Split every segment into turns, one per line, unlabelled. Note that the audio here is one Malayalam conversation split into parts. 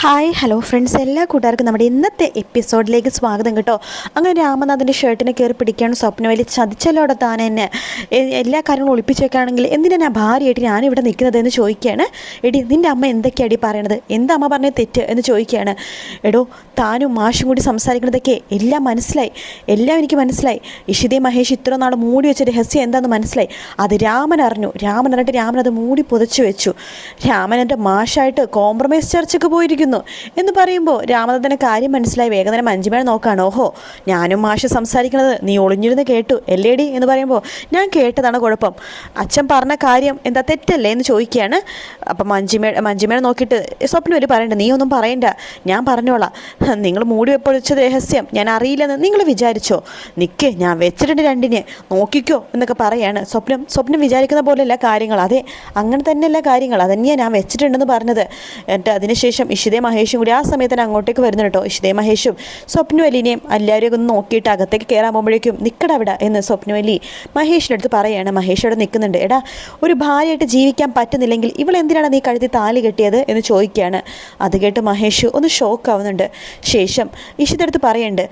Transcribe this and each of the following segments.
ഹായ് ഹലോ ഫ്രണ്ട്സ് എല്ലാ കൂട്ടുകാർക്കും നമ്മുടെ ഇന്നത്തെ എപ്പിസോഡിലേക്ക് സ്വാഗതം കേട്ടോ. അങ്ങനെ രാമനാഥന്റെ ഷർട്ടിനെ കയറി പിടിക്കാൻ സ്വപ്നം വലിയ ചതിച്ചല്ലോടെ താൻ എന്നെ എല്ലാ കാര്യങ്ങളും ഒളിപ്പിച്ചേക്കാണെങ്കിൽ ആ ഞാൻ ഭാര്യയായിട്ട് ഞാനിവിടെ നിൽക്കുന്നത് എന്ന് ചോദിക്കുകയാണ്. എടി നിന്റെ അമ്മ എന്തൊക്കെയാടി പറയണത്? എന്താ അമ്മ പറഞ്ഞത് തെറ്റ് എന്ന് ചോദിക്കുകയാണ്. എടോ താനും മാഷും കൂടി സംസാരിക്കുന്നതൊക്കെ എല്ലാം മനസ്സിലായി. എല്ലാം എനിക്ക് മനസ്സിലായി. ഇഷിതേ മഹേഷ് ഇത്ര നാൾ മൂടി വെച്ച രഹസ്യം എന്താണെന്ന് മനസ്സിലായി. അത് രാമൻ അറിഞ്ഞു. രാമൻ അറിഞ്ഞിട്ട് രാമൻ അത് മൂടി പുതച്ചു വെച്ചു. രാമൻ എന്റെ മാഷായിട്ട് കോംപ്രമൈസ് ചർച്ചയ്ക്ക് പോയിരിക്കുന്നു. എന്ന് പറയുമ്പോൾ രാമദത്തന് കാര്യം മനസ്സിലായി. വേഗം തന്നെ മഞ്ജുമേനെ നോക്കാണ്. ഓഹോ ഞാനും മാഷ് സംസാരിക്കുന്നത് നീ ഒളിഞ്ഞിരുന്ന് കേട്ടു എല്ലേടി എന്ന് പറയുമ്പോൾ ഞാൻ കേട്ടതാണ് കുഴപ്പം. അച്ഛൻ പറഞ്ഞ കാര്യം എന്താ തെറ്റല്ലേ എന്ന് ചോദിക്കുകയാണ്. അപ്പം മഞ്ജുമേ മഞ്ജുമേനെ നോക്കിയിട്ട് സ്വപ്നം ഒരു പറയണ്ട. നീ ഒന്നും പറയണ്ട. ഞാൻ പറഞ്ഞോളാം. നിങ്ങൾ മൂടി വെപ്പൊഴിച്ച രഹസ്യം ഞാൻ അറിയില്ലെന്ന് നിങ്ങൾ വിചാരിച്ചോ? നിൽക്ക് ഞാൻ വെച്ചിട്ടുണ്ട് രണ്ടിനെ. നോക്കിക്കോ എന്നൊക്കെ പറയാണ്. സ്വപ്നം സ്വപ്നം വിചാരിക്കുന്ന പോലെയല്ല കാര്യങ്ങൾ. അതെ അങ്ങനെ തന്നെയല്ല കാര്യങ്ങൾ. അതന്നെയാണ് ഞാൻ വെച്ചിട്ടുണ്ടെന്ന് പറഞ്ഞത്. എന്നിട്ട് അതിനുശേഷം ഇഷിതേ മഹേഷും കൂടി ആ സമയത്ത് തന്നെ അങ്ങോട്ടേക്ക് വരുന്നു കേട്ടോ. ഇഷിതേ മഹേഷും സ്വപ്നവല്ലിനെയും എല്ലാവരെയും ഒന്ന് നോക്കിയിട്ട് അകത്തേക്ക് കയറാൻ പോകുമ്പോഴേക്കും നിൽക്കട അവിടെ എന്ന് സ്വപ്നവല്ലി മഹേഷിന്റെ അടുത്ത് പറയുകയാണ് മഹേഷ് അവിടെ നിൽക്കുന്നുണ്ട്. എടാ ഒരു ഭാര്യയായിട്ട് ജീവിക്കാൻ പറ്റുന്നില്ലെങ്കിൽ ഇവളെന്തിനാണ് നീ കഴുത്തി താലി കെട്ടിയത് എന്ന് ചോദിക്കുകയാണ്. അത് കേട്ട് മഹേഷ് ഒന്ന് ഷോക്ക് ആവുന്നുണ്ട്. ശേഷം ഇഷിത അടുത്ത് പറയുന്നുണ്ട്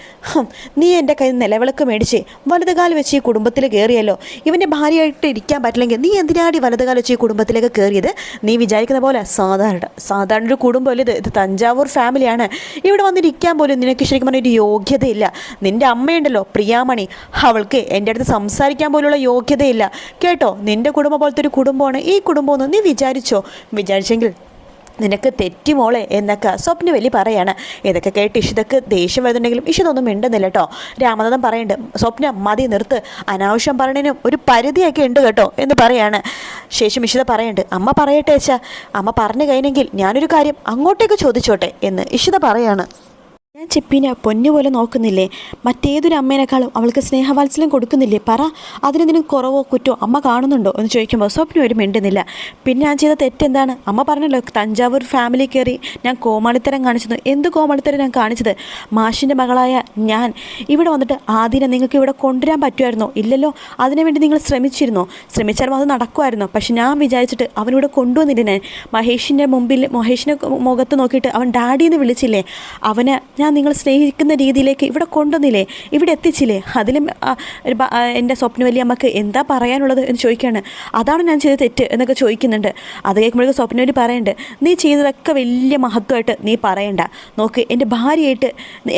നീ എന്റെ കയ്യിൽ നിലവിളക്ക് മേടിച്ച് വലതുകാൽ വെച്ച് ഈ കുടുംബത്തിൽ കയറിയല്ലോ. ഇവന്റെ ഭാര്യയായിട്ട് ഇരിക്കാൻ പറ്റില്ലെങ്കിൽ നീ എന്തിനാടി വലതുകാൽ വെച്ച് ഈ കുടുംബത്തിലേക്ക് കയറിയത്? നീ വിചാരിക്കുന്ന പോലെ സാധാരണ സാധാരണ ഒരു കുടുംബമല്ല ഇത് തഞ്ചാവൂർ ഫാമിലിയാണ്. ഇവിടെ വന്നിരിക്കാൻ പോലും നിനക്ക് ശരിക്കും പറഞ്ഞാൽ ഒരു യോഗ്യതയില്ല. നിന്റെ അമ്മയുണ്ടല്ലോ പ്രിയാമണി. അവൾക്ക് എന്റെ അടുത്ത് സംസാരിക്കാൻ പോലുള്ള യോഗ്യതയില്ല. കേട്ടോ നിന്റെ കുടുംബം പോലത്തെ ഒരു കുടുംബമാണ്. ഈ കുടുംബമൊന്നും നീ വിചാരിച്ചോ? വിചാരിച്ചെങ്കിൽ നിനക്ക് തെറ്റി മോളെ എന്നൊക്കെ സ്വപ്ന വലി പറയാണ്. ഇതൊക്കെ കേട്ട് ഇഷിതക്ക് ദേഷ്യം വരുന്നുണ്ടെങ്കിലും ഇഷിതൊന്നും മിണ്ടുന്നില്ല കേട്ടോ രാമനാഥൻ പറയുന്നുണ്ട് സ്വപ്ന മതി നിർത്ത്. അനാവശ്യം പറയണതിനും ഒരു പരിധിയൊക്കെ ഉണ്ട് കേട്ടോ എന്ന് പറയാണ്. ശേഷം ഇഷിത പറയുന്നുണ്ട് അമ്മ പറയട്ടെ അച്ഛാ. അമ്മ പറഞ്ഞു കഴിഞ്ഞെങ്കിൽ ഞാനൊരു കാര്യം അങ്ങോട്ടേക്ക് ചോദിച്ചോട്ടെ എന്ന് ഇഷിത പറയാണ്. ഞാൻ ചിപ്പിനെ പൊന്നുപോലെ നോക്കുന്നില്ലേ? മറ്റേതൊരു അമ്മേനേക്കാളും അവൾക്ക് സ്നേഹവാത്സല്യം കൊടുക്കുന്നില്ലേ? പറ അതിനെന്തിനും കുറവോ കുറ്റോ അമ്മ കാണുന്നുണ്ടോ എന്ന് ചോദിക്കുമ്പോൾ സ്വപ്നം ഒരു മിണ്ടുന്നില്ല. പിന്നെ ഞാൻ ചെയ്ത തെറ്റെന്താണ്? അമ്മ പറഞ്ഞല്ലോ തഞ്ചാവൂർ ഫാമിലി കയറി ഞാൻ കോമാളിത്തരം കാണിച്ചത് എന്ത് കോമാളിത്തരം ഞാൻ കാണിച്ചത്? മാഷിന്റെ മകളായ ഞാൻ. ഇവിടെ വന്നിട്ട് ആദ്യം നിങ്ങൾക്ക് ഇവിടെ കൊണ്ടുവരാൻ പറ്റുമായിരുന്നോ? ഇല്ലല്ലോ അതിനുവേണ്ടി നിങ്ങൾ ശ്രമിച്ചിരുന്നോ? ശ്രമിച്ചാലും അത് നടക്കുമായിരുന്നോ. പക്ഷെ ഞാൻ വിചാരിച്ചിട്ട് അവനിവിടെ കൊണ്ടുവന്നില്ല? ഞാൻ മഹേഷിന്റെ മുമ്പിൽ മഹേഷിന്റെ മുഖത്ത് നോക്കിയിട്ട് അവൻ ഡാഡിയെന്ന് വിളിച്ചില്ലേ? അവനെ ഞാൻ നിങ്ങൾ സ്നേഹിക്കുന്ന രീതിയിലേക്ക് ഇവിടെ കൊണ്ടുവന്നില്ലേ? ഇവിടെ എത്തിച്ചില്ലേ? അതിലും എന്റെ സ്വപ്ന വലിയ അമ്മയ്ക്ക് എന്താ പറയാനുള്ളത് എന്ന് ചോദിക്കുകയാണ്. അതാണ് ഞാൻ ചെയ്ത തെറ്റ് എന്നൊക്കെ ചോദിക്കുന്നുണ്ട്. അത് കേൾക്കുമ്പോഴേക്കും സ്വപ്ന വലി പറയുന്നുണ്ട് നീ ചെയ്തതൊക്കെ വലിയ മഹത്വമായിട്ട് നീ പറയണ്ട. നോക്ക് എന്റെ ഭാര്യയായിട്ട്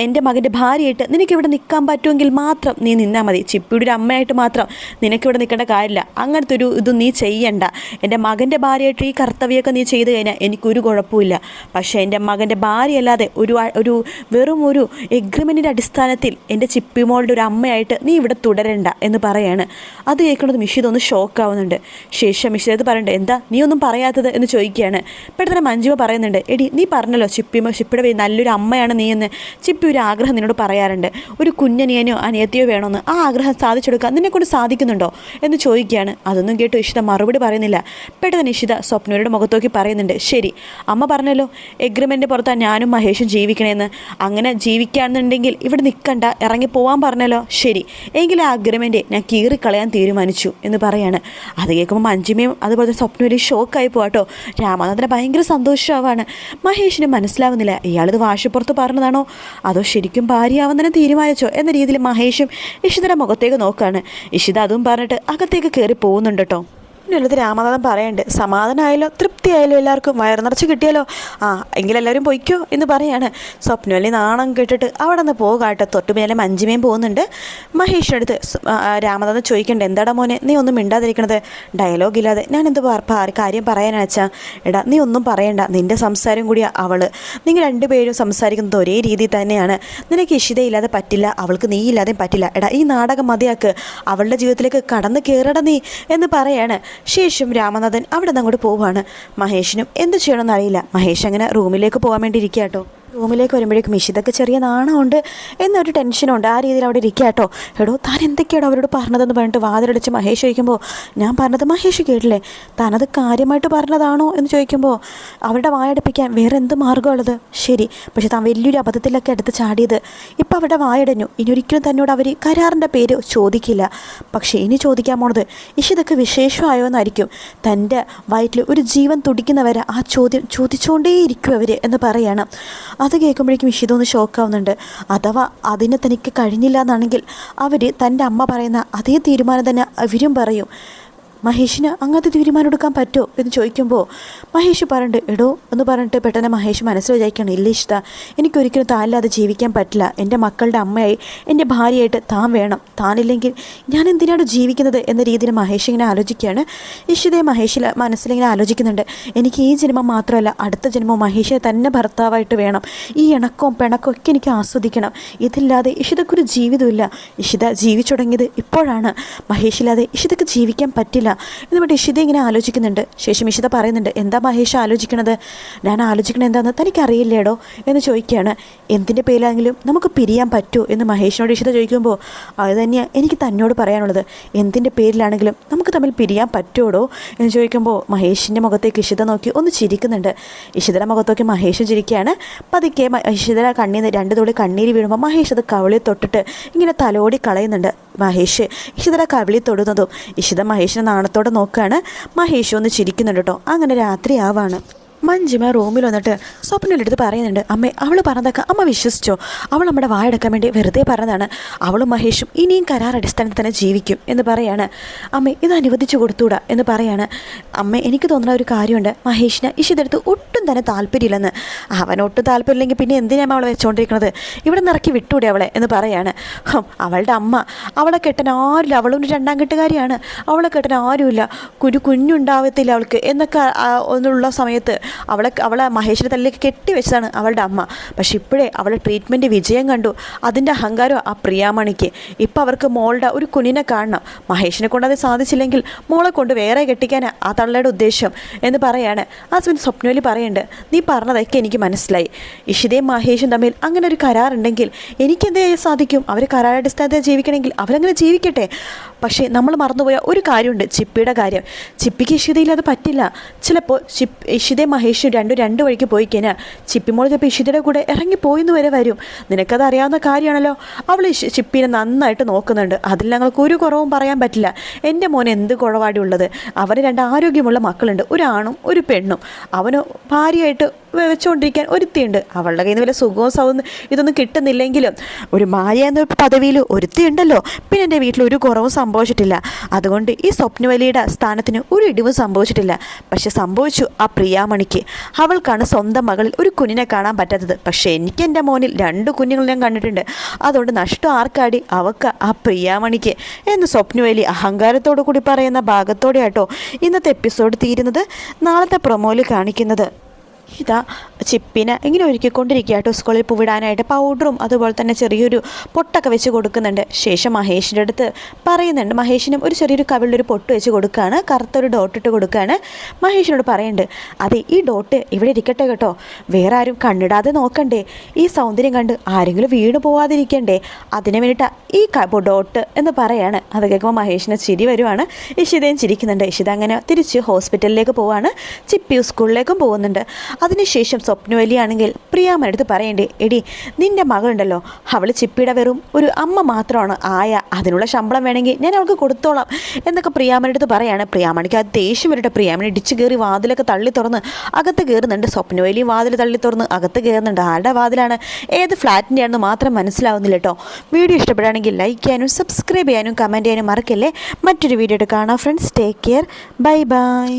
എന്റെ മകന്റെ ഭാര്യയായിട്ട് നിനക്കിവിടെ നിൽക്കാൻ പറ്റുമെങ്കിൽ മാത്രം നീ നിന്നാൽ മതി. ചിപ്പിയുടെ ഒരു അമ്മയായിട്ട് മാത്രം നിനക്കിവിടെ നിൽക്കേണ്ട കാര്യമില്ല. അങ്ങനത്തെ ഒരു ഇത് നീ ചെയ്യണ്ട. എന്റെ മകന്റെ ഭാര്യയായിട്ട് ഈ കർത്തവ്യമൊക്കെ നീ ചെയ്തു കഴിഞ്ഞാൽ എനിക്കൊരു കുഴപ്പമില്ല പക്ഷേ എന്റെ മകന്റെ ഭാര്യയല്ലാതെ ഒരു ഒരു വെറും ഒരു എഗ്രിമെന്റിന്റെ അടിസ്ഥാനത്തിൽ എന്റെ ചിപ്പി ചിപ്പിമോളുടെ ഒരു അമ്മയായിട്ട് നീ ഇവിടെ തുടരണ്ട എന്ന് പറയാണ്. അത് കേൾക്കുന്നത് മിഷിത് ഒന്ന് ഷോക്ക് ആവുന്നുണ്ട്. ശേഷം മിഷിത് പറയണ്ട എന്താ നീ ഒന്നും പറയാത്തത്? എന്ന് ചോദിക്കുകയാണ്. പെട്ടെന്ന് മഞ്ജുമ പറയുന്നുണ്ട് എടി നീ പറഞ്ഞല്ലോ ചിപ്പിമോ ചിപ്പിയുടെ നല്ലൊരു അമ്മയാണ് നീ എന്ന്. ചിപ്പി ഒരു ആഗ്രഹം നിന്നോട് പറയാറുണ്ട്. ഒരു കുഞ്ഞനിയനോ അനിയത്തിയോ വേണമെന്ന്. ആ ആഗ്രഹം സാധിച്ചെടുക്കാൻ നിന്നെ കൊണ്ട് സാധിക്കുന്നുണ്ടോ? എന്ന് ചോദിക്കുകയാണ്. അതൊന്നും കേട്ട് ഇഷിത മറുപടി പറയുന്നില്ല. പെട്ടെന്ന് ഇഷിത സ്വപ്നയുടെ മുഖത്തോക്കി പറയുന്നുണ്ട് ശരി അമ്മ പറഞ്ഞല്ലോ എഗ്രിമെന്റ് പുറത്താണ് ഞാനും മഹേഷും ജീവിക്കണേന്ന്. അങ്ങനെ ജീവിക്കുകയാണെന്നുണ്ടെങ്കിൽ ഇവിടെ നിൽക്കണ്ട ഇറങ്ങി പോവാൻ പറഞ്ഞല്ലോ. ശരി. എങ്കിൽ ആ അഗ്രിമെന്റ് ഞാൻ കീറിക്കളയാൻ തീരുമാനിച്ചു എന്ന് പറയാണ്. അത് കേൾക്കുമ്പോൾ മഞ്ജിമയും അതുപോലെ സ്വപ്നം ഒരു ഷോക്കായി പോവാട്ടോ രാമനാഥന് ഭയങ്കര സന്തോഷമാവാണ്. മഹേഷിന് മനസ്സിലാവുന്നില്ല ഇയാളിത് വാശിപ്പുറത്ത് പറഞ്ഞതാണോ? അതോ ശരിക്കും ഭാര്യയാവാൻ തന്നെ തീരുമാനിച്ചോ? എന്ന രീതിയിൽ മഹേഷും ഇഷിതയുടെ മുഖത്തേക്ക് നോക്കുകയാണ് ഇഷിത അതും പറഞ്ഞിട്ട് അകത്തേക്ക് കയറി പോകുന്നുണ്ട് കേട്ടോ രാമനാഥൻ പറയുന്നുണ്ട് സമാധാനമായല്ലോ തൃപ്തിയായല്ലോ എല്ലാവർക്കും? വയർ നിറച്ച് കിട്ടിയല്ലോ ആ എങ്കിലെല്ലാവരും പൊയ്ക്കോ എന്ന് പറയാണ്. സ്വപ്നവല്ലി നാണം കേട്ടിട്ട് അവിടെ നിന്ന് പോകാട്ടെ. തൊട്ട് മേലെ മഞ്ജിമയും പോകുന്നുണ്ട്. മഹേഷിന്റെ അടുത്ത് സ്- ആ, ആ, രാമനാഥൻ ചോദിക്കണ്ട എന്താടാ മോനെ നീ ഒന്നും മിണ്ടാതിരിക്കണത്? ഡയലോഗ് ഇല്ലാതെ. ഞാൻ എന്ത് കാര്യം പറയാനാ വെച്ചാൽ എടാ നീ ഒന്നും പറയണ്ട. നിന്റെ സംസാരം കൂടിയാ അവൾ നിങ്ങൾ രണ്ടുപേരും സംസാരിക്കുന്നത് ഒരേ രീതിയിൽ തന്നെയാണ്. നിനക്ക് ഇഷിതയില്ലാതെ പറ്റില്ല. അവൾക്ക് നീ ഇല്ലാതെ പറ്റില്ല. എടാ ഈ നാടകം മതിയാക്ക്. അവളുടെ ജീവിതത്തിലേക്ക് കടന്നു കയറട നീ എന്ന് പറയാണ്. ശേഷം രാമനാഥൻ അവിടെ നിന്ന് അങ്ങോട്ട് പോവാണ്. മഹേഷിനും എന്ത് ചെയ്യണമെന്നറിയില്ല മഹേഷ് അങ്ങനെ റൂമിലേക്ക് പോകാൻ വേണ്ടി ഇരിക്കുക കേട്ടോ റൂമിലേക്ക് വരുമ്പോഴേക്കും ഇഷിതൊക്കെ ചെറിയ നാണമുണ്ട്. എന്നൊരു ടെൻഷനുണ്ട് ആ രീതിയിൽ അവിടെ ഇരിക്കുക കേട്ടോ. എടോ താൻ എന്തൊക്കെയാണോ അവരോട് പറഞ്ഞതെന്ന് പറഞ്ഞിട്ട് വാതിലടിച്ച് മഹേഷ് ചോദിക്കുമ്പോൾ ഞാൻ പറഞ്ഞത് മഹേഷ് കേട്ടില്ലേ? താനത് കാര്യമായിട്ട് പറഞ്ഞതാണോ? എന്ന് ചോദിക്കുമ്പോൾ അവരുടെ വായടപ്പിക്കാൻ വേറെ എന്ത് മാർഗമുള്ളത് ശരി പക്ഷേ താൻ വലിയൊരു അബദ്ധത്തിലൊക്കെ എടുത്ത് ചാടിയത്. ഇപ്പം അവരുടെ വായടഞ്ഞു ഇനി ഒരിക്കലും തന്നോട് അവർ കരാറിന്റെ പേര് ചോദിക്കില്ല. പക്ഷേ ഇനി ചോദിക്കാൻ പോണത് ഇഷിതൊക്കെ വിശേഷമായോ എന്നായിരിക്കും. തന്റെ വയറ്റിൽ ഒരു ജീവൻ തുടിക്കുന്നവരെ ആ ചോദ്യം ചോദിച്ചുകൊണ്ടേയിരിക്കും അവർ എന്ന് പറയാണ്. അത് കേൾക്കുമ്പോഴേക്കും ഇഷിത ഒന്ന് ഷോക്കാവുന്നുണ്ട് അഥവാ അതിന് തനിക്ക് കഴിഞ്ഞില്ല എന്നാണെങ്കിൽ അവർ തന്റെ അമ്മ പറയുന്ന അതേ തീരുമാനം തന്നെ അവരും പറയും. മഹേഷിന് അങ്ങനത്തെ തീരുമാനം എടുക്കാൻ പറ്റുമോ എന്ന് ചോദിക്കുമ്പോൾ മഹേഷ് പറഞ്ഞിട്ട് എടോ എന്ന് പറഞ്ഞിട്ട് പെട്ടെന്ന് മഹേഷ് മനസ്സിൽ വിചാരിക്കണം ഇല്ല ഇഷ്ട എനിക്കൊരിക്കലും താനില്ലാതെ ജീവിക്കാൻ പറ്റില്ല. എന്റെ മക്കളുടെ അമ്മയായി എന്റെ ഭാര്യയായിട്ട് താൻ വേണം. താനില്ലെങ്കിൽ ഞാൻ എന്തിനാണ് ജീവിക്കുന്നത്? എന്ന രീതിയിൽ മഹേഷ് ഇങ്ങനെ ആലോചിക്കുകയാണ്. ഇഷിതയെ മഹേഷിൽ മനസ്സിലിങ്ങനെ ആലോചിക്കുന്നുണ്ട്. എനിക്ക് ഈ ജന്മം മാത്രമല്ല അടുത്ത ജന്മം മഹേഷിനെ തന്നെ ഭർത്താവായിട്ട് വേണം. ഈ ഇണക്കവും പിണക്കവും ഒക്കെ എനിക്ക് ആസ്വദിക്കണം. ഇതില്ലാതെ ഇഷിതക്കൊരു ജീവിതമില്ല ഇഷിത ജീവിച്ചു തുടങ്ങിയത് ഇപ്പോഴാണ്. മഹേഷില്ലാതെ ഇഷിതക്ക് ജീവിക്കാൻ പറ്റില്ല. എന്നിട്ട് ഇഷിത ഇങ്ങനെ ആലോചിക്കുന്നുണ്ട്. ശേഷം ഇഷിത പറയുന്നുണ്ട് എന്താ മഹേഷ് ആലോചിക്കണത്? ഞാൻ ആലോചിക്കണത് എന്താണെന്ന് തനിക്കറിയില്ലേടോ? എന്ന് ചോദിക്കുകയാണ്. എന്തിന്റെ പേരിലാണെങ്കിലും നമുക്ക് പിരിയാൻ പറ്റുമോ എന്ന് മഹേഷിനോട് ഇഷിത ചോദിക്കുമ്പോൾ അത് തന്നെയാണ് എനിക്ക് തന്നോട് പറയാനുള്ളത്. എന്തിന്റെ പേരിലാണെങ്കിലും നമുക്ക് തമ്മിൽ പിരിയാൻ പറ്റുമോടോ എന്ന് ചോദിക്കുമ്പോൾ മഹേഷിന്റെ മുഖത്തേക്ക് ഇഷിത നോക്കി ഒന്ന് ചിരിക്കുന്നുണ്ട്. ഇഷിതയുടെ മുഖത്തേക്ക് മഹേഷ് ചിരിക്കുകയാണ്. പതുക്കെ ഇഷിതയുടെ കണ്ണീർ രണ്ട് തുള്ളി കണ്ണീര് വീഴുമ്പോൾ മഹേഷ് അത് കവിളിൽ തൊട്ടിട്ട് ഇങ്ങനെ തലോടി കളയുന്നുണ്ട്. മഹേഷ് ഇഷിതയുടെ കവിളിൽ തൊടുന്നതും ഇഷിത മഹേഷിനെ നാണത്തോടെ നോക്കുകയാണ്. മഹേഷ് ഒന്ന് ചിരിക്കുന്നുണ്ട് കേട്ടോ. അങ്ങനെ രാത്രി ആവാണ് മഞ്ജിമ റൂമിൽ വന്നിട്ട് സ്വപ്നയുടെ അടുത്ത് പറയുന്നുണ്ട് അമ്മേ അവൾ പറഞ്ഞതൊക്കെ അമ്മ വിശ്വസിച്ചോ? അവൾ നമ്മുടെ വായെടുക്കാൻ വേണ്ടി വെറുതെ പറഞ്ഞതാണ്. അവളും മഹേഷും ഇനിയും കരാർ അടിസ്ഥാനത്തിൽ തന്നെ ജീവിക്കും എന്ന് പറയാണ്. അമ്മേ ഇത് അനുവദിച്ചു കൊടുത്തൂടാ എന്ന് പറയാണ്. അമ്മ എനിക്ക് തോന്നുന്ന ഒരു കാര്യമുണ്ട്. മഹേഷിന് ഇഷിതെടുത്ത് ഒട്ടും തന്നെ താല്പര്യമില്ലെന്ന്. അവനൊട്ടും താല്പര്യമില്ലെങ്കിൽ പിന്നെ എന്തിനാണ് അവളെ വെച്ചുകൊണ്ടിരിക്കുന്നത് ഇവിടെ നിറക്കി വിട്ടൂടെ അവളെ എന്ന് പറയാണ്. അവളുടെ അമ്മ. അവളെ കെട്ടാൻ ആരുമില്ല. അവളും രണ്ടാം കെട്ടുകാരിയാണ്. അവളെ കെട്ടാൻ ആരുമില്ല. കുരു കുഞ്ഞുണ്ടാവത്തില്ല അവൾക്ക് എന്നൊക്കെ ഒന്നുള്ള സമയത്ത് അവളെ അവളെ മഹേഷിന്റെ തല്ലിലേക്ക് കെട്ടി വെച്ചതാണ് അവളുടെ അമ്മ. പക്ഷെ ഇപ്പോഴേ അവളുടെ ട്രീറ്റ്മെന്റ് വിജയം കണ്ടു. അതിന്റെ അഹങ്കാരം ആ പ്രിയാമണിക്ക്. ഇപ്പോൾ അവർക്ക് മോളുടെ ഒരു കുഞ്ഞിനെ കാണണം. മഹേഷിനെ കൊണ്ട് അത് സാധിച്ചില്ലെങ്കിൽ മോളെ കൊണ്ട് വേറെ കെട്ടിക്കാൻ ആ തള്ളയുടെ ഉദ്ദേശം എന്ന് പറയാണ്. ആ സമയത്ത് സ്വപ്നവലി പറയുന്നുണ്ട് നീ പറഞ്ഞതൊക്കെ എനിക്ക് മനസ്സിലായി. ഇഷിതയും മഹേഷും തമ്മിൽ അങ്ങനെ ഒരു കരാറുണ്ടെങ്കിൽ എനിക്കെന്തേ സാധിക്കും? അവർ കരാറടിസ്ഥാനത്തിൽ ജീവിക്കണമെങ്കിൽ അവരങ്ങനെ ജീവിക്കട്ടെ? പക്ഷേ നമ്മൾ മറന്നുപോയ ഒരു കാര്യമുണ്ട് ചിപ്പിയുടെ കാര്യം. ചിപ്പിക്ക് ഇഷിതയിൽ അത് പറ്റില്ല. ചിലപ്പോൾ ചിപ്പ് ഇഷിതയും മഹേഷും രണ്ടും രണ്ട് വഴിക്ക് പോയി കഴിഞ്ഞാൽ ചിപ്പിമോൾ ചിലപ്പോൾ ഇഷിതയുടെ കൂടെ ഇറങ്ങിപ്പോയിന്ന് വരെ വരും. നിനക്കത് അറിയാവുന്ന കാര്യമാണല്ലോ അവൾ ചിപ്പിനെ നന്നായിട്ട് നോക്കുന്നുണ്ട്. അതിൽ ഞങ്ങൾക്ക് ഒരു കുറവും പറയാൻ പറ്റില്ല. എന്റെ മോൻ എന്ത് കുഴവാടി ഉള്ളത് അവന് രണ്ട് ആരോഗ്യമുള്ള മക്കളുണ്ട്. ഒരു ഒരു പെണ്ണും. അവന് ഭാര്യയായിട്ട് വെച്ചുകൊണ്ടിരിക്കാൻ ഒരുത്തിയുണ്ട്. അവളുടെ കയ്യിൽ നിന്ന് വല്ല സുഖവും സൗന്ദര്യം ഇതൊന്നും കിട്ടുന്നില്ലെങ്കിലും ഒരു മായ എന്ന പദവിയിൽ ഒരുത്തിയുണ്ടല്ലോ. പിന്നെ എന്റെ വീട്ടിൽ ഒരു കുറവും സംഭവിച്ചിട്ടില്ല. അതുകൊണ്ട് ഈ സ്വപ്നവലിയുടെ സ്ഥാനത്തിന് ഒരു ഇടിവും സംഭവിച്ചിട്ടില്ല. പക്ഷെ സംഭവിച്ചു ആ പ്രിയാമണിക്ക്. അവൾക്കാണ് സ്വന്തം മകളിൽ ഒരു കുഞ്ഞിനെ കാണാൻ പറ്റാത്തത്. പക്ഷേ എനിക്ക് എന്റെ മോനിൽ രണ്ട് കുഞ്ഞുങ്ങൾ ഞാൻ കണ്ടിട്ടുണ്ട്. അതുകൊണ്ട് നഷ്ടം ആർക്കാടി? അവക്ക് ആ പ്രിയാമണിക്ക്. എന്ന് സ്വപ്നവലി അഹങ്കാരത്തോടു കൂടി പറയുന്ന ഭാഗത്തോടെ ആട്ടോ ഇന്നത്തെ എപ്പിസോഡ് തീരുന്നത്. നാളത്തെ പ്രൊമോയിൽ കാണിക്കുന്നത്. ഇതാ ചിപ്പിനെ ഇങ്ങനെ ഒരുക്കിക്കൊണ്ടിരിക്കുക കേട്ടോ സ്കൂളിൽ പൂവിടാനായിട്ട്. പൗഡറും അതുപോലെ തന്നെ ചെറിയൊരു പൊട്ടൊക്കെ വെച്ച് കൊടുക്കുന്നുണ്ട്. ശേഷം മഹേഷിന്റെ അടുത്ത് പറയുന്നുണ്ട്. മഹേഷിനും ഒരു ചെറിയൊരു കവിളിലൊരു പൊട്ട് വെച്ച് കൊടുക്കുകയാണ് കറുത്തൊരു ഡോട്ട് ഇട്ട് കൊടുക്കുകയാണ് മഹേഷിനോട് പറയുന്നുണ്ട്. അതെ ഈ ഡോട്ട് ഇവിടെ ഇരിക്കട്ടെ കേട്ടോ. വേറെ ആരും കണ്ണിടാതെ നോക്കണ്ടേ. ഈ സൗന്ദര്യം കണ്ട് ആരെങ്കിലും വീണ് പോവാതിരിക്കണ്ടേ. അതിന് വേണ്ടിയിട്ടാണ് ഈ ഡോട്ട് എന്ന് പറയാണ്. അത് കേൾക്കുമ്പോൾ മഹേഷിന് ചിരി വരുവാണ്. ഇഷിതയും ചിരിക്കുന്നുണ്ട്. ഇഷിത അങ്ങനെ തിരിച്ച് ഹോസ്പിറ്റലിലേക്ക് പോവാണ്. ചിപ്പി സ്കൂളിലേക്കും പോകുന്നുണ്ട്. അതിനുശേഷം സ്വപ്നവലിയാണെങ്കിൽ പ്രിയാമ്മയുടെ അടുത്ത് പറയണ്ടേ എടി നിന്റെ മകളുണ്ടല്ലോ. അവൾ ചിപ്പിയുടെ വെറും ഒരു അമ്മ മാത്രമാണ്. ആയ അതിനുള്ള ശമ്പളം വേണമെങ്കിൽ ഞാൻ അവൾക്ക് കൊടുത്തോളാം. എന്നൊക്കെ പ്രിയാമ്മയുടെ അടുത്ത് പറയാണ്. പ്രിയാമണിക്ക് അത് ദേഷ്യം വരട്ടെ. പ്രിയാമണി ഇടിച്ചു കയറി വാതിലൊക്കെ തള്ളി തുറന്ന് അകത്ത് കയറുന്നുണ്ട്. സ്വപ്നവലി വാതിൽ തള്ളി തുറന്ന് അകത്ത് കയറുന്നുണ്ട്. ആരുടെ വാതിലാണ്? ഏത് ഫ്ലാറ്റിന്റെ ആണെന്ന് മാത്രം മനസ്സിലാവുന്നില്ല കേട്ടോ. വീഡിയോ ഇഷ്ടപ്പെടുകയാണെങ്കിൽ ലൈക്ക് ചെയ്യാനും സബ്സ്ക്രൈബ് ചെയ്യാനും കമന്റ് ചെയ്യാനും മറക്കല്ലേ? മറ്റൊരു വീഡിയോ കാണാം friends take care bye bye